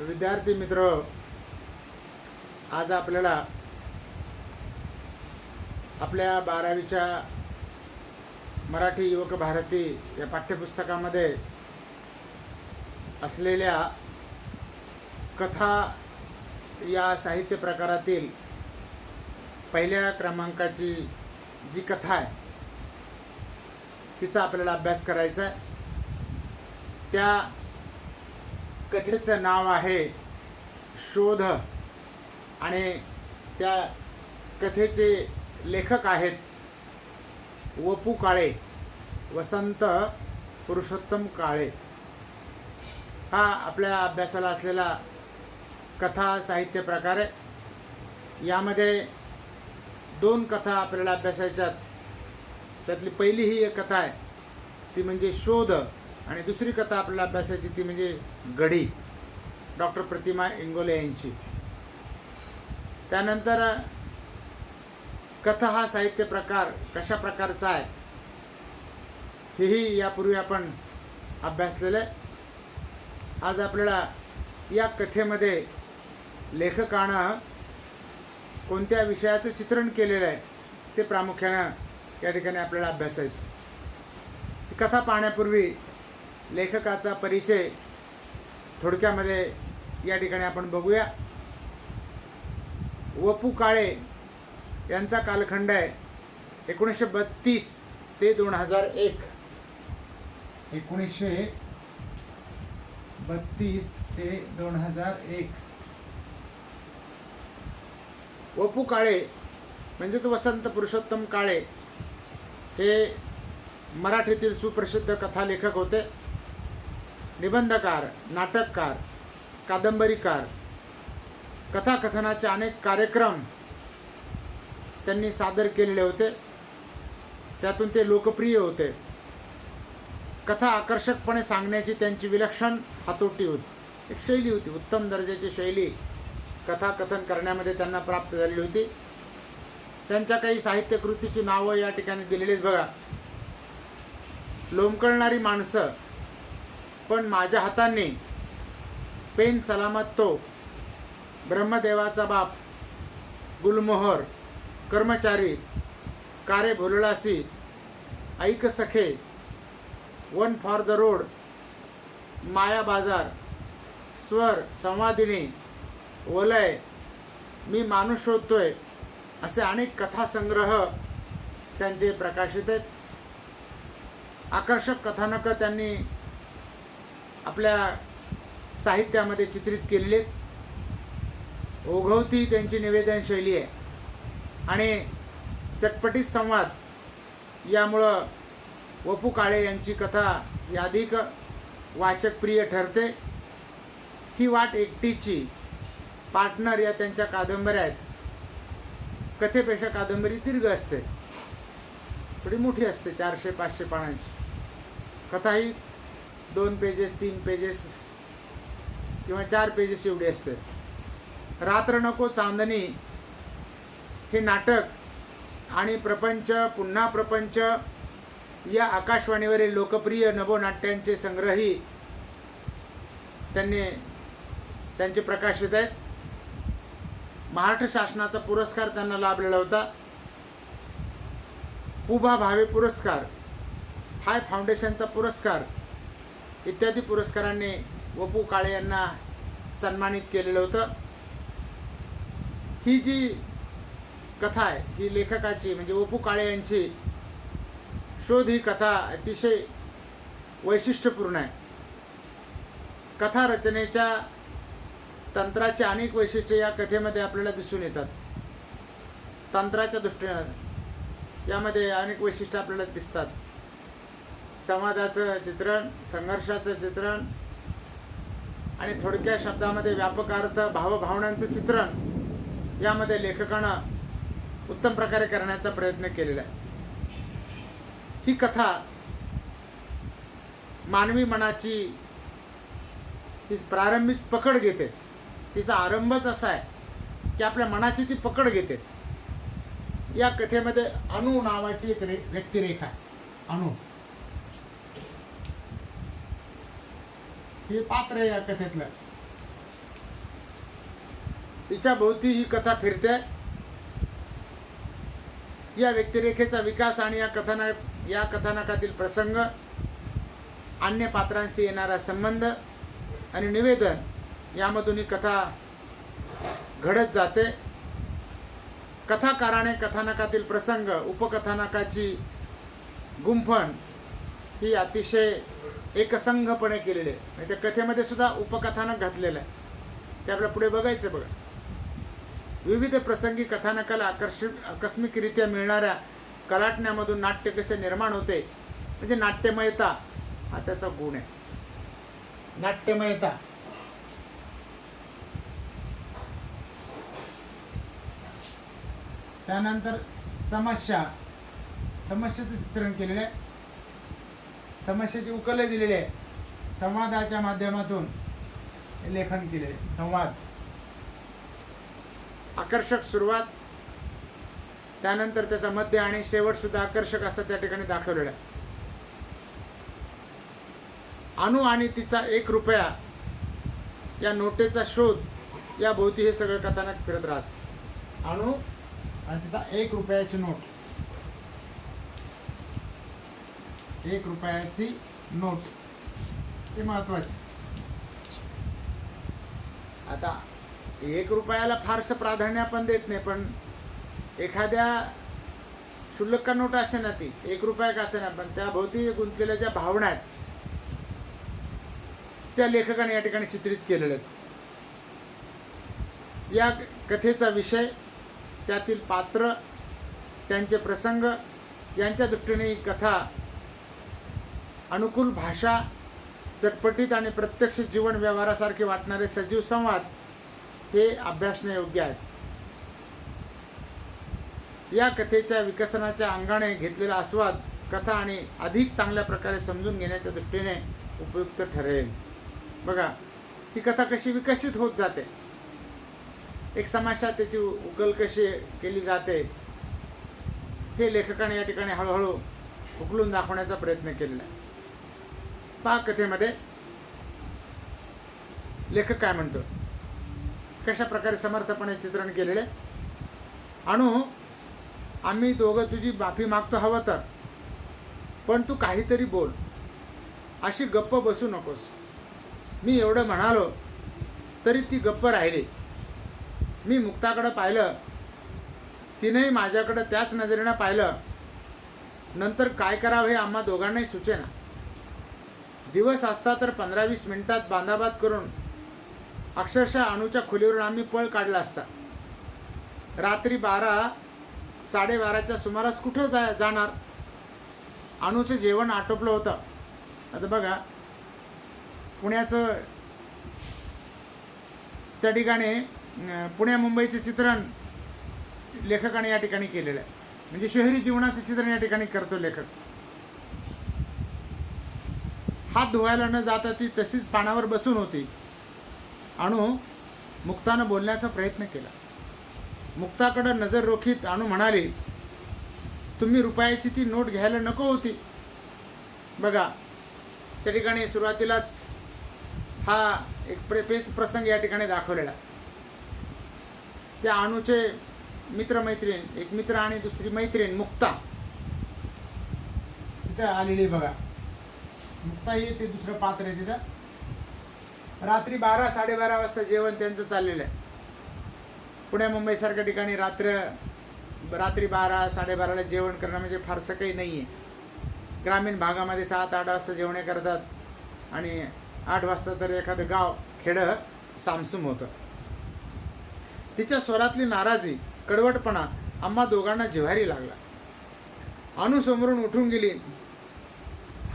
विद्यार्थी मित्र आज आपल्याला आपल्या बारावीच्या मराठी युवक भारती या पाठ्यपुस्तकामध्ये असलेल्या कथा या साहित्य प्रकारातील पहिल्या क्रमांकाची जी कथा आहे तिचा आपल्याला अभ्यास करायचा आहे. त्या कथेचं नाव आहे शोध. आणि त्या कथेचे लेखक आहेत वपू काळे वसंत पुरुषोत्तम काळे. हा आपल्या अभ्यासाला असलेला कथा साहित्य प्रकार आहे. यामध्ये दोन कथा आपल्याला अभ्यासायच्यात. त्यातली पहिली ही एक कथा आहे. ती म्हणजे शोध. आणि दुसरी कथा आपल्याला अभ्यासायची ती म्हणजे गढी डॉक्टर प्रतिमा इंगोले यांची. त्यानंतर कथा हा साहित्य प्रकार कशा प्रकारचा आहे? हेही यापूर्वी आपण अभ्यासलेलं आहे. आज आपल्याला या कथेमध्ये लेखकानं कोणत्या विषयाचं चित्रण केलेलं आहे ते प्रामुख्यानं या ठिकाणी आपल्याला अभ्यासायचं कथा पाहण्यापूर्वी लेखकाचा परिचय थोडक्यामध्ये या ठिकाणी आपण बघूया. वपू काळे यांचा कालखंड आहे एकोणीसशे बत्तीस ते दोन हजार एक. एकोणीसशे बत्तीस ते दोन हजार एक. वपू काळे म्हणजेच वसंत पुरुषोत्तम काळे हे मराठीतील सुप्रसिद्ध कथालेखक होते. निबंधकार नाटककार कादंबरीकार कथाकथनाचे अनेक कार्यक्रम त्यांनी सादर केलेले होते. त्यातून ते लोकप्रिय होते. कथा आकर्षकपणे सांगण्याची त्यांची विलक्षण हातोटी होती. एक शैली होती उत्तम दर्जाची शैली. कथाकथन करण्यामध्ये त्यांना प्राप्त झालेली होती. त्यांच्या काही साहित्यकृतीची नावं या ठिकाणी दिलेलीच बघा. लोंबकळणारी माणसं. पण माझ्या हाताने पेन सलामत तो ब्रह्मदेवाचा बाप गुलमोहर कर्मचारी कारे भोलळासी ऐक सखे one for the road Maya Bazaar स्वर संवादिनी वलय मी माणूस शोधतोय असे अनेक कथासंग्रह त्यांचे प्रकाशित आहेत. आकर्षक कथानकं त्यांनी आपल्या साहित्यामध्ये चित्रित केलेले आहेत. ओघवती त्यांची निवेदन शैली आहे. आणि चटपटीत संवाद यामुळं वपू काळे यांची कथा ही अधिक वाचकप्रिय ठरते. ही वाट एकटीची पार्टनर या त्यांच्या कादंबऱ्या आहेत कथेपेक्षा कादंबरी दीर्घ असते. थोडी मोठी असते चारशे पाचशे पानांची. कथा ही दोन पेजेस तीन पेजेस किंवा चार पेजेस एवढी असते रात्र नको चांदणी हे नाटक आणि प्रपंच पुन्हा प्रपंच या आकाशवाणीवरील लोकप्रिय नभोनाट्यांचे संग्रही त्यांनी त्यांचे प्रकाशित आहेत. महाराष्ट्र शासनाचा पुरस्कार त्यांना लाभलेला होता. पुभा भावे पुरस्कार हाय फाउंडेशनचा पुरस्कार इत्यादी पुरस्कारांनी वपू काळे यांना सन्मानित केलेलं होतं. ही जी कथा आहे ही लेखकाची म्हणजे वपू काळे यांची शोध ही कथा अतिशय वैशिष्ट्यपूर्ण आहे. कथा रचनेच्या तंत्राचे अनेक वैशिष्ट्ये या कथेमध्ये आपल्याला दिसून येतात. तंत्राच्या दृष्टीनं यामध्ये अनेक वैशिष्ट्य आपल्याला दिसतात. संवादाचं चित्रण संघर्षाचं चित्रण आणि थोडक्या शब्दामध्ये व्यापक अर्थ भावभावनांचं चित्रण यामध्ये लेखकानं उत्तम प्रकारे करण्याचा प्रयत्न केलेला आहे. ही कथा मानवी मनाची ही प्रारंभीच पकड घेते. तिचा आरंभच असा आहे की आपल्या मनाची ती पकड घेते. या कथेमध्ये अनु नावाची एक रे व्यक्तिरेखा आहे. हे पात्र आहे या कथेतलं. तिच्या भोवती ही कथा फिरते. या व्यक्तिरेखेचा विकास आणि या कथाना या कथानकातील प्रसंग अन्य पात्रांशी येणारा संबंध आणि निवेदन यामधून ही कथा घडत जाते. कथाकाराने कथानकातील प्रसंग उपकथानकाची गुंफण ही अतिशय एकसंघपणे केलेले आहे म्हणजे त्या कथेमध्ये सुद्धा उपकथानक घातलेलं आहे. ते आपल्या पुढे बघायचं बघा. विविध प्रसंगी कथानकाला आकर्षक आकस्मिकरित्या मिळणाऱ्या कलाटण्यामधून नाट्य कसे निर्माण होते? म्हणजे नाट्यमयता हा त्याचा गुण आहे. नाट्यमयता. त्यानंतर समस्या समस्येचं चित्रण केलेलं आहे. समस्येची उकल दिलेली आहे. संवादाच्या माध्यमातून लेखन केले. संवाद. आकर्षक सुरुवात. त्यानंतर त्याचा मध्य आणि शेवट सुद्धा आकर्षक असं त्या ठिकाणी दाखवलेलं आहे. अणू आणि तिचा एक रुपया या नोटेचा शोध या भोवती हे सगळं कथानक फिरत राहत. अणू आणि तिचा एक रुपयाची नोट. एक रुपयाची नोट. हे महत्त्वाचे. आता एक रुपयाला फारसं प्राधान्य आपण देत नाही पण एखाद्या क्षुल्लक नोट असे ना ती? एक रुपया का असे ना पण त्याभोवती गुंतलेल्या ज्या भावना आहेत त्या लेखकाने या ठिकाणी चित्रित केलेल्या आहेत. या कथेचा विषय त्यातील पात्र त्यांचे प्रसंग यांच्या दृष्टीने ही कथा अनुकूल भाषा चटपटीत आणि प्रत्यक्ष जीवन व्यवहारासारखे वाटणारे सजीव संवाद हे अभ्यासण्यायोग्य आहेत. या कथेच्या विकसनाच्या अंगाने घेतलेला आस्वाद कथा आणि अधिक चांगल्या प्रकारे समजून घेण्याच्या दृष्टीने उपयुक्त ठरेल. बघा ती कथा कशी विकसित होत जाते? एक समस्या त्याची उकल कशी केली जाते? हे लेखकाने या ठिकाणी हळूहळू उकलून दाखवण्याचा प्रयत्न केलेला आहे. पहा कथेमध्ये लेखक काय म्हणतो? कशा प्रकारे समर्थपणे चित्रण केलेले अणू आम्ही दोघं तुझी माफी मागतो हवं तर पण तू काहीतरी बोल. अशी गप्प बसू नकोस. मी एवढं म्हणालो तरी ती गप्प राहिली. मी मुक्ताकडं पाहिलं. तिनेही माझ्याकडं त्याच नजरेनं पाहिलं. नंतर काय करावं हे आम्हा दोघांनाही सुचेना. दिवस असता तर पंधरा वीस मिनिटात बांधाबाद करून अक्षरशः अणूच्या खोलीवरून आम्ही पळ काढला असता. रात्री बारा साडेबाराच्या सुमारास कुठं जा जाणार? अणूचं जेवण आटोपलं होतं. आता बघा पुण्याचं त्या ठिकाणी पुण्या मुंबईचं चित्रण लेखकाने या ठिकाणी केलेलं आहे. म्हणजे शहरी जीवनाचं चित्रण या ठिकाणी करतो लेखक. हात धुवायला न जाता ती तशीच पानावर बसून होती. अणू मुक्तानं बोलण्याचा प्रयत्न केला. मुक्ताकडं नजर रोखीत अणू म्हणाले तुम्ही रुपयाची ती नोट घ्यायला नको होती. बघा त्या ठिकाणी सुरुवातीलाच हा एक प्रे पेच प्रसंग या ठिकाणी दाखवलेला. त्या अणूचे मित्रमैत्रीण एक मित्र आणि दुसरी मैत्रीण मुक्ता. तिथं आलेली बघा. मुक्ता ते दुसरं पात्र आहे तिथं. रात्री बारा साडेबारा वाजता जेवण त्यांचं चाललेलं आहे. पुण्या मुंबईसारख्या ठिकाणी रात्र रात्री बारा साडेबाराला जेवण करणं म्हणजे फारसं काही नाही आहे ग्रामीण भागामध्ये सात आठ वाजता जेवणे करतात आणि आठ वाजता तर एखादं गाव खेडं सामसूम होतं. तिच्या स्वरातली नाराजी कडवटपणा आम्हा दोघांना जिव्हारी लागला. अनुसमोरून समोरून उठून गेली.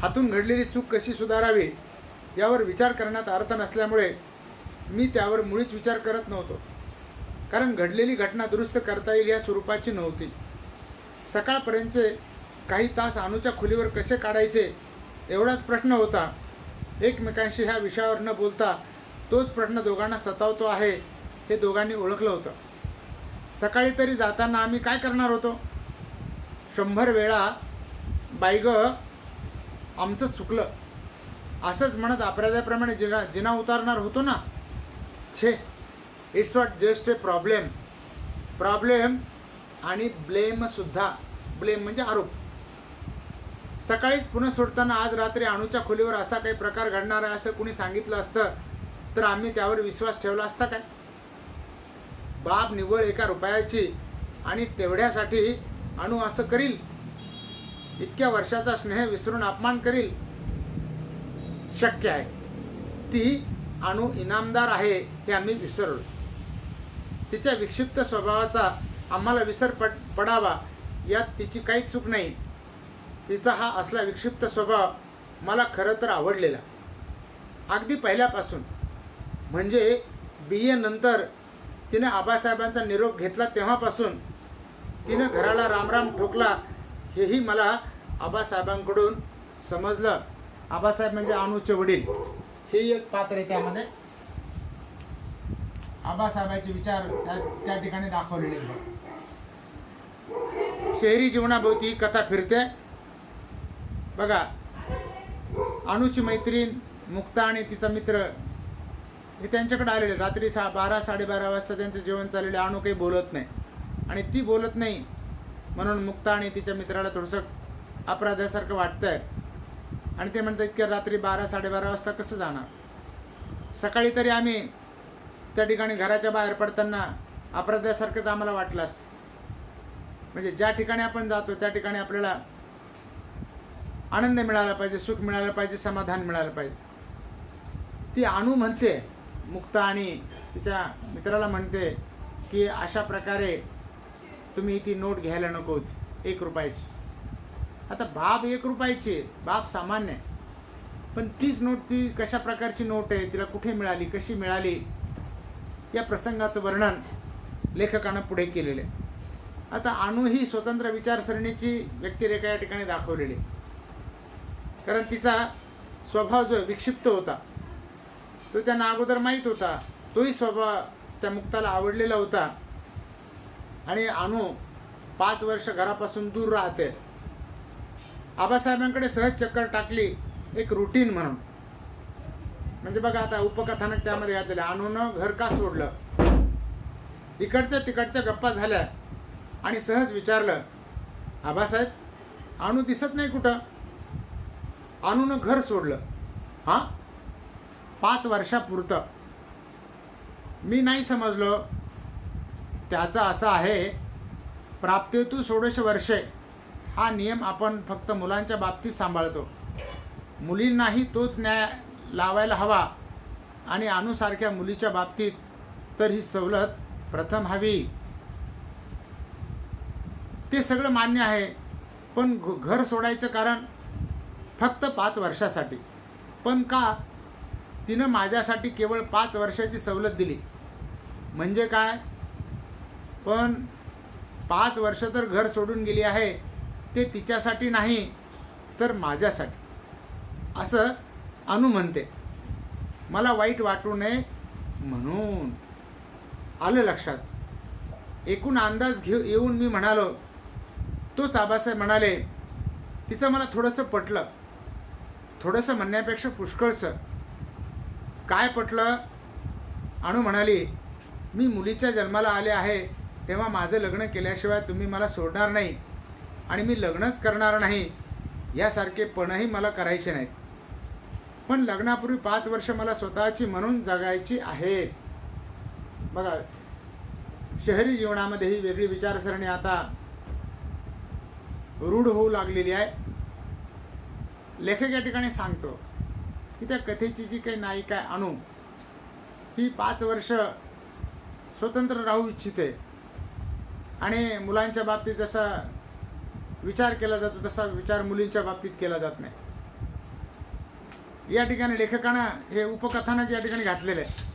हातून घडलेली चूक कशी सुधारावी यावर विचार करण्यात अर्थ नसल्यामुळे मी त्यावर मुळीच विचार करत नव्हतो. कारण घडलेली घटना दुरुस्त करता येईल या स्वरूपाची नव्हती. सकाळपर्यंतचे काही तास अणूच्या खोलीवर कसे काढायचे एवढाच प्रश्न होता. एकमेकांशी ह्या विषयावर न बोलता तोच प्रश्न दोघांना सतावतो आहे हे दोघांनी ओळखलं होतं. सकाळी तरी जाताना आम्ही काय करणार होतो? शंभर वेळा बाईग आमचं चुकलं. असंच म्हणत अपराध्याप्रमाणे जिना जिना उतारणार होतो ना? छे. It's not just a problem problem आणि ब्लेमसुद्धा ब्लेम म्हणजे आरोप. सकाळीच पुन्हा सोडताना आज रात्री अणूच्या खोलीवर असा काही प्रकार घडणार आहे असं कुणी सांगितलं असतं तर आम्ही त्यावर विश्वास ठेवला असता काय? बाप निव्वळ एका रुपयाची आणि तेवढ्यासाठी अणू असं करील? इतक्या वर्षाचा स्नेह विसरून अपमान करील? शक्य आहे. ती अणू इनामदार आहे हे आम्ही विसरलो. तिच्या विक्षिप्त स्वभावाचा आम्हाला विसर पड पडावा यात तिची काही चूक नाही. तिचा हा असला विक्षिप्त स्वभाव मला खरं तर आवडलेला. अगदी पहिल्यापासून. म्हणजे बी ए नंतर तिने आबासाहेबांचा निरोप घेतला तेव्हापासून. तिनं घराला रामराम ठोकला हेही मला आबासाहेबांकडून समजलं. आबासाहेब म्हणजे अणूचे वडील. हे एक पात्र आहे त्यामध्ये. आबासाहेबांचे विचार त्या त्या ठिकाणी दाखवलेले शहरी जीवनाभोवती ही कथा फिरते. बघा अणूची मैत्रीण मुक्ता आणि तिचा मित्र हे त्यांच्याकडे आलेले रात्री सा बारा साडेबारा वाजता त्यांचं जेवण चाललेलं अणू काही बोलत नाही. आणि ती बोलत नाही. म्हणून मुक्ता आणि तिच्या मित्राला थोडंसं अपराधासारखं वाटतंय. आणि ते म्हणतात की रात्री बारा साडेबारा वाजता कसं जाणार? सकाळी तरी आम्ही त्या ठिकाणी घराच्या बाहेर पडताना अपराधासारखंच आम्हाला वाटलं असतं. म्हणजे ज्या ठिकाणी आपण जातो त्या ठिकाणी आपल्याला आनंद मिळाला पाहिजे सुख मिळालं पाहिजे समाधान मिळालं पाहिजे. ती अणू म्हणते मुक्ता आणि तिच्या मित्राला म्हणते की अशा प्रकारे तुम्ही ती नोट घ्यायला नको. होती एक रुपयाची. आता बाप एक रुपयाची. बाप सामान्य आहे. पण तीच नोट ती कशा प्रकारची नोट आहे तिला कुठे मिळाली कशी मिळाली या प्रसंगाचं वर्णन लेखकानं पुढे केलेलं आहे. आता अणू ही स्वतंत्र विचारसरणीची व्यक्तिरेखा या ठिकाणी दाखवलेली आहे. कारण तिचा स्वभाव जो विक्षिप्त होता. तो त्यांना अगोदर माहीत होता. तोही स्वभाव त्या मुक्ताला आवडलेला होता. आणि अनु पाच वर्ष घरापासून दूर राहते. आबासाहेबांकडे सहज चक्कर टाकली एक रुटीन म्हणून. म्हणजे बघा आता उपकथानक त्यामध्ये घातलेलं अनुनं घर का सोडलं? इकडच्या तिकडच्या गप्पा झाल्या आणि सहज विचारलं आबासाहेब अणू दिसत नाही कुठं? अणूनं घर सोडलं हां? पाच वर्षापुरतं. मी नाही समजलो. त्याचं असं आहे प्राप्तेतू षोडश वर्षे हा नियम आपण फक्त मुलांच्या बाबतीत सांभाळतो. मुलींनाही तोच न्याय लावायला हवा आणि अनुसारख्या मुलीच्या बाबतीत तर ही सवलत प्रथम हवी. ते सगळं मान्य आहे पण घ- घर सोडायचं कारण फक्त पाच वर्षासाठी. पण का? तिनं माझ्यासाठी केवळ पाच वर्षाची सवलत दिली. म्हणजे काय? पण पाच वर्ष तर घर सोडून गेली आहे ते तिच्यासाठी नाही तर माझ्यासाठी. असं अनु म्हणते. मला वाईट वाटू नये म्हणून. आलं लक्षात. एकूण अंदाज घेऊ येऊन मी म्हणालो तोच आबासाहेब म्हणाले तिचं मला थोडंसं पटलं. थोडंसं म्हणण्यापेक्षा पुष्कळसं काय पटलं? अणू म्हणाली मी मुलीच्या जन्माला आले आहे. तेव्हा माझं लग्न केल्याशिवाय तुम्ही मला सोडणार नाही आणि मी लग्नच करणार नाही यासारखे पणही मला करायचे नाहीत. पण लग्नापूर्वी पाच वर्ष मला स्वतःची म्हणून जगायची आहेत. बघा शहरी जीवनामध्ये ही वेगळी विचारसरणी आता रूढ होऊ लागलेली आहे. लेखक या ठिकाणी सांगतो की त्या कथेची जी काही नायिका आहे अणू ही पाच वर्ष स्वतंत्र राहू इच्छिते आणि मुलांच्या बाबतीत जसा विचार केला जातो तसा विचार मुलींच्या बाबतीत केला जात नाही. या ठिकाणी लेखकानं हे उपकथानक या ठिकाणी घातलेलं आहे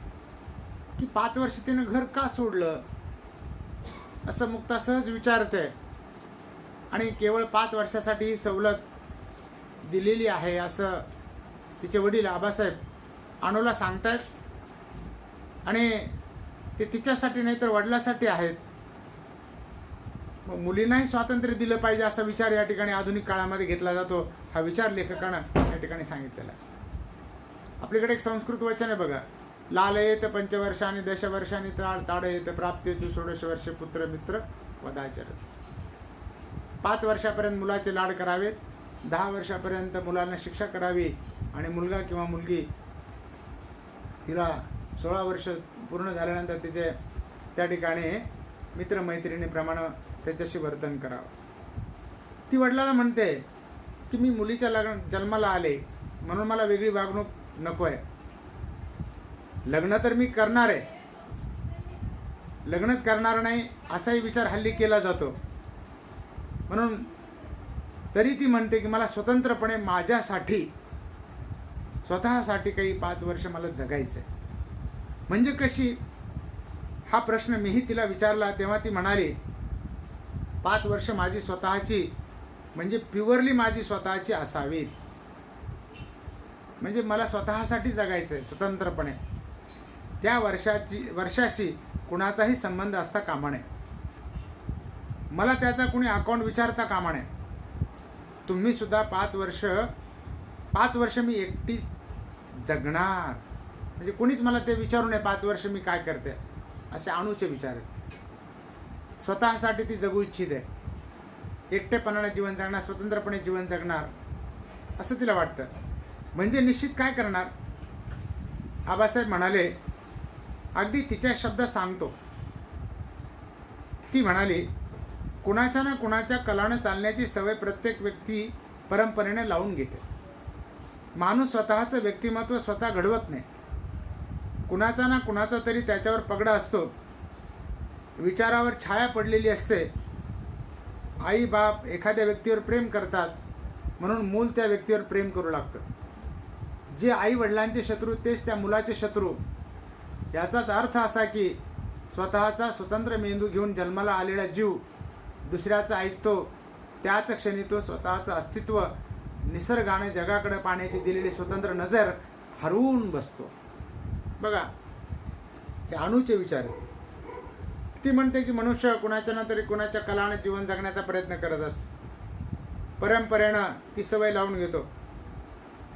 की पाच वर्ष तिनं घर का सोडलं? असं मुक्ता सहज विचारते आणि केवळ पाच वर्षासाठी ही सवलत दिलेली आहे असं तिचे वडील आबासाहेब अणूला सांगतायत. आणि ते तिच्यासाठी नाही तर वडिलासाठी आहेत. मग मुलींनाही स्वातंत्र्य दिलं पाहिजे असा विचार या ठिकाणी आधुनिक काळामध्ये घेतला जातो हा विचार लेखकानं या ठिकाणी सांगितलेला आहे. आपल्याकडे एक संस्कृत वचन आहे बघा. लाल येतं पंचवर्षाने दशवर्षाने ताळ ताड ताडयेत प्राप्तेतु षोडश वर्ष पुत्र मित्र वदाचर पाच वर्षापर्यंत मुलाचे लाड करावेत दहा वर्षापर्यंत मुलांना शिक्षा करावी आणि मुलगा किंवा मुलगी तिला सोळा वर्ष पूर्ण झाल्यानंतर तिचे त्या ठिकाणी मित्रमैत्रिणीप्रमाणे त्याच्याशी वर्तन करावं. ती वडिलाला म्हणते की मी मुलीच्या लग्न जन्माला आले म्हणून मला वेगळी वागणूक नको आहे लग्न तर मी करणार आहे. लग्नच करणार नाही असाही विचार हल्ली केला जातो. म्हणून तरी ती म्हणते की मला स्वतंत्रपणे माझ्यासाठी स्वतःसाठी काही पाच वर्ष मला जगायचं आहे म्हणजे कशी? हा प्रश्न मीही तिला विचारला तेव्हा ती म्हणाली पाच वर्ष माझी स्वतःची म्हणजे प्युअरली माझी स्वतःची असावीत. म्हणजे मला स्वतःसाठी जगायचं आहे स्वतंत्रपणे. त्या वर्षाची वर्षाशी कुणाचाही संबंध असता कामा नये. मला त्याचा कुणी अकाउंट विचारता कामा नये. तुम्ही सुद्धा पाच वर्ष पाच वर्ष मी एकटी जगणार. म्हणजे कोणीच मला ते विचारू नये पाच वर्ष मी काय करते? असे अणूचे विचार आहेत. स्वतःसाठी ती जगू इच्छित आहे. एकटेपणाने जीवन जगणार स्वतंत्रपणे जीवन जगणार असं तिला वाटतं. म्हणजे निश्चित काय करणार? आबासाहेब म्हणाले अगदी तिच्या शब्द सांगतो. ती म्हणाली कुणाच्या ना कुणाच्या कलानं चालण्याची सवय प्रत्येक व्यक्ती परंपरेने लावून घेते. माणूस स्वतःचं व्यक्तिमत्व स्वतः घडवत नाही. कुणाचा ना कुणाचा तरी त्याच्यावर पगडा असतो. विचारावर छाया पडलेली असते. आई बाप एखाद्या व्यक्तीवर प्रेम करतात म्हणून मूल त्या व्यक्तीवर प्रेम करू लागतं. जे आई वडिलांचे शत्रू तेच त्या मुलाचे शत्रू. याचाच अर्थ असा की स्वतःचा स्वतंत्र मेंदू घेऊन जन्माला आलेला जीव दुसऱ्याचा ऐकतो त्याच क्षणी तो स्वतःचं अस्तित्व निसर्गाने जगाकडे पाण्याची दिलेली स्वतंत्र नजर हरवून बसतो. बघा हे अणूचे विचार आहेत. ती म्हणते की मनुष्य कुणाच्या ना तरी कुणाच्या कलाने जीवन जगण्याचा प्रयत्न करत असतो. परंपरेनं ती सवय लावून घेतो.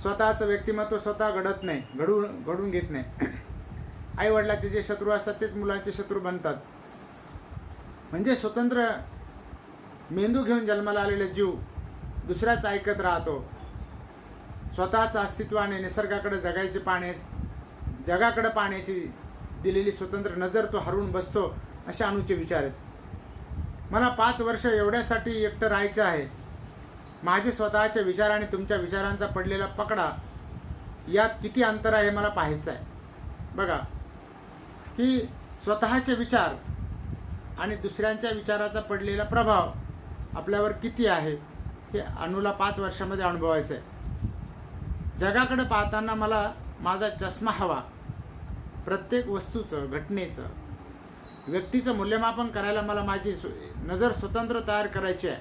स्वतःचं व्यक्तिमत्व स्वतः घडत नाही घडून घडून घेत नाही. आई वडिलाचे जे शत्रू असतात तेच मुलांचे शत्रू बनतात. म्हणजे स्वतंत्र मेंदू घेऊन जन्माला आलेला जीव दुसऱ्याच ऐकत राहतो. स्वतःचं अस्तित्व आणि निसर्गाकडे जगायचे पाणे जगाकडे पाण्याची दिलेली स्वतंत्र नजर तो हरवून बसतो. असे अणूचे विचार आहेत. मला पाच वर्ष एवढ्यासाठी एकटं राहायचं आहे. माझे स्वतःचे विचार आणि तुमच्या विचारांचा पडलेला पकडा यात किती अंतर आहे मला पाहायचं आहे. बघा की स्वतःचे विचार आणि दुसऱ्यांच्या विचाराचा पडलेला प्रभाव आपल्यावर किती आहे हे अणूला पाच वर्षामध्ये अनुभवायचं आहे. जगाकडे पाहताना मला माझा चष्मा हवा. प्रत्येक वस्तूचं घटनेचं व्यक्तीचं मूल्यमापन करायला मला माझी नजर स्वतंत्र तयार करायची आहे.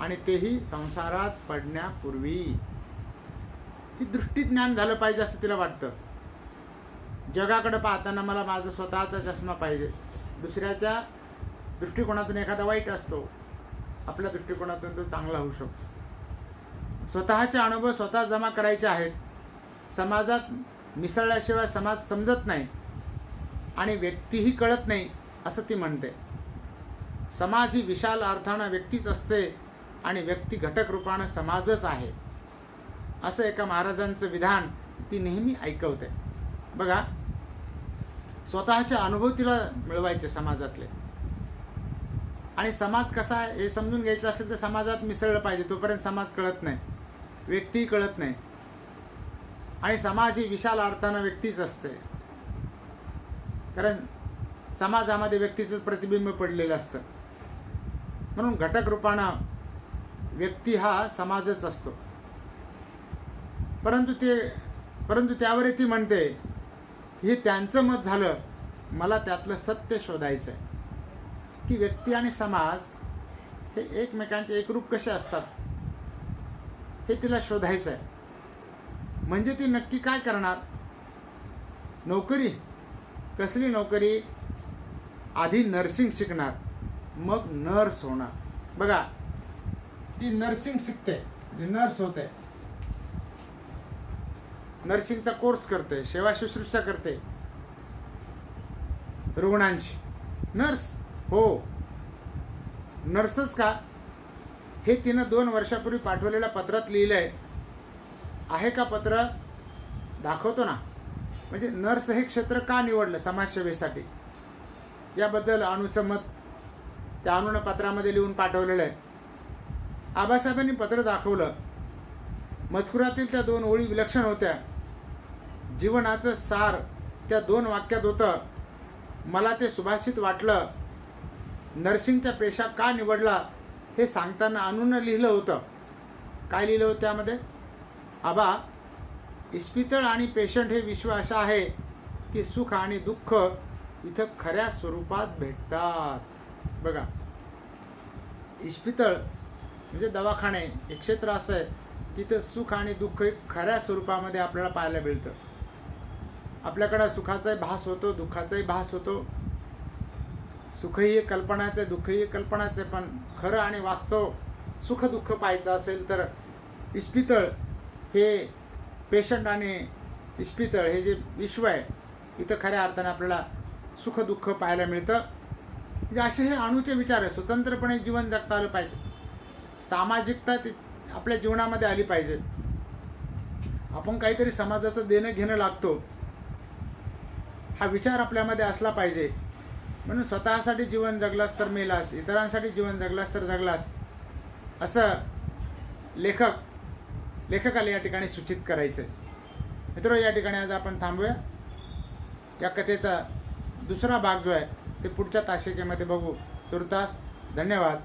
आणि तेही संसारात पडण्यापूर्वी. ही दृष्टी ज्ञान झालं पाहिजे असं तिला वाटतं. जगाकडे पाहताना मला माझा स्वतःचा चष्मा पाहिजे. दुसऱ्याच्या दृष्टिकोनातून एखादा वाईट असतो आपल्या दृष्टिकोनातून तो चांगला होऊ शकतो. स्वतःचे अनुभव स्वतः जमा करायचे आहेत. समाजात मिसळल्याशिवाय समाज समजत नाही. आणि व्यक्तीही कळत नाही असं ती म्हणते. समाज ही विशाल अर्थानं व्यक्तीच असते आणि व्यक्ती घटक रूपानं समाजच आहे. असं एका महाराजांचं विधान ती नेहमी ऐकवते. बघा स्वतःच्या अनुभव तिला मिळवायचे समाजातले. आणि समाज कसा आहे हे समजून घ्यायचं असेल तर समाजात मिसळलं पाहिजे तोपर्यंत समाज कळत नाही. व्यक्ती कळत नाही. आणि समाज ही विशाल अर्थानं व्यक्तीच असते. कारण समाजामध्ये व्यक्तीचं प्रतिबिंब पडलेलं असतं. म्हणून घटक रूपानं व्यक्ती हा समाजच असतो. परंतु ते परंतु त्यावरही ती म्हणते हे त्यांचं मत झालं मला त्यातलं सत्य शोधायचं आहे की व्यक्ती आणि समाज हे एकमेकांचे एकरूप कसे असतात हे तिला शोधायचं आहे म्हणजे ती नक्की काय करणार? नोकरी कसली नोकरी? आधी नर्सिंग शिकणार मग नर्स होणार. बघा ती नर्सिंग शिकते नर्स होते. नर्सिंगचा कोर्स करते सेवा शुश्रूषा करते. रुग्णांची. नर्स हो. नर्सच का? हे तिनं दोन वर्षापूर्वी पाठवलेल्या पत्रात लिहिलं आहे का पत्र? दाखवतो ना. म्हणजे नर्स हे क्षेत्र का निवडलं समाजसेवेसाठी? याबद्दल अणूचं मत त्या अणूनं पत्रामध्ये लिहून पाठवलेलं आहे. आबासाहेबांनी पत्र दाखवलं. मजकुरातील त्या दोन ओळी विलक्षण होत्या. जीवनाचं सार त्या दोन वाक्यात होतं मला ते सुभाषित वाटलं. नर्सिंगचा पेशा का निवडला? हे सांगताना अनुनं लिहिलं होतं. काय लिहिलं होतं त्यामध्ये? आबा इस्पितळ आणि पेशंट हे विश्व असं आहे की सुख आणि दुःख इथं खऱ्या स्वरूपात भेटतात. बघा इस्पितळ म्हणजे दवाखाने हे क्षेत्र असं आहे की इथं सुख आणि दुःख हे खऱ्या स्वरूपामध्ये आपल्याला पाहायला मिळतं. आपल्याकडं सुखाचाही भास होतो दुःखाचाही भास होतो. सुखही एक कल्पनाचं आहे दुःखही एक कल्पनाचं आहे पण खरं आणि वास्तव सुख दुःख पाहायचं असेल तर इस्पितळ हे पेशंट आणि इस्पितळ हे जे विश्व आहे इथं खऱ्या अर्थाने आपल्याला सुखदुःख पाहायला मिळतं. म्हणजे असे हे अणूचे विचार आहे स्वतंत्रपणे जीवन जगता आलं पाहिजे. सामाजिकता ती आपल्या जीवनामध्ये आली पाहिजे. आपण काहीतरी समाजाचं देणं घेणं लागतो. हा विचार आपल्यामध्ये असला पाहिजे. म्हणून स्वतःसाठी जीवन जगलास तर मेलास इतरांसाठी जीवन जगलास तर जगलास. असं लेखक लेखकाला या ठिकाणी सूचित करायचं आहे मित्र या ठिकाणी आज आपण थांबूया. या कथेचा दुसरा भाग जो आहे ते पुढच्या ताशिकेमध्ये बघू. तुर्तास धन्यवाद.